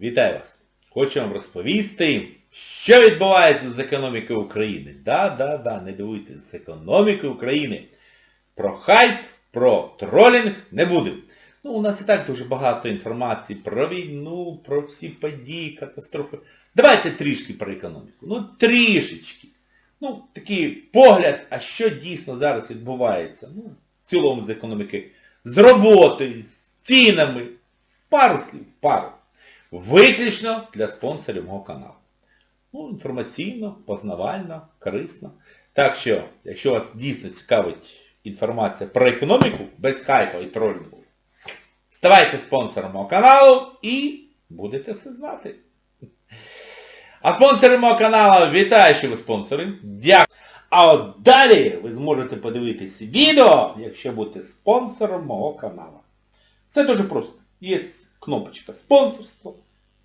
Вітаю вас! Хочу вам розповісти, що відбувається з економікою України. Да, да, да, не дивуйтесь, з економікою України. Про хайп, про тролінг не буде. Ну, у нас і так дуже багато інформації про війну, про всі події, катастрофи. Давайте трішки про економіку. Ну, трішечки. Ну, такий погляд, а що дійсно зараз відбувається. Ну, в цілому з економіки. З роботою, з цінами. Пару слів, пару. Виключно для спонсорів мого каналу. Ну, інформаційно, познавально, корисно. Так що, якщо вас дійсно цікавить інформація про економіку, без хайпу і тролінгу, ставайте спонсором мого каналу і будете все знати. А спонсори мого каналу, вітаю, що ви спонсори. Дякую. А от далі ви зможете подивитись відео, якщо будете спонсором мого каналу. Все дуже просто. Є кнопочка спонсорство.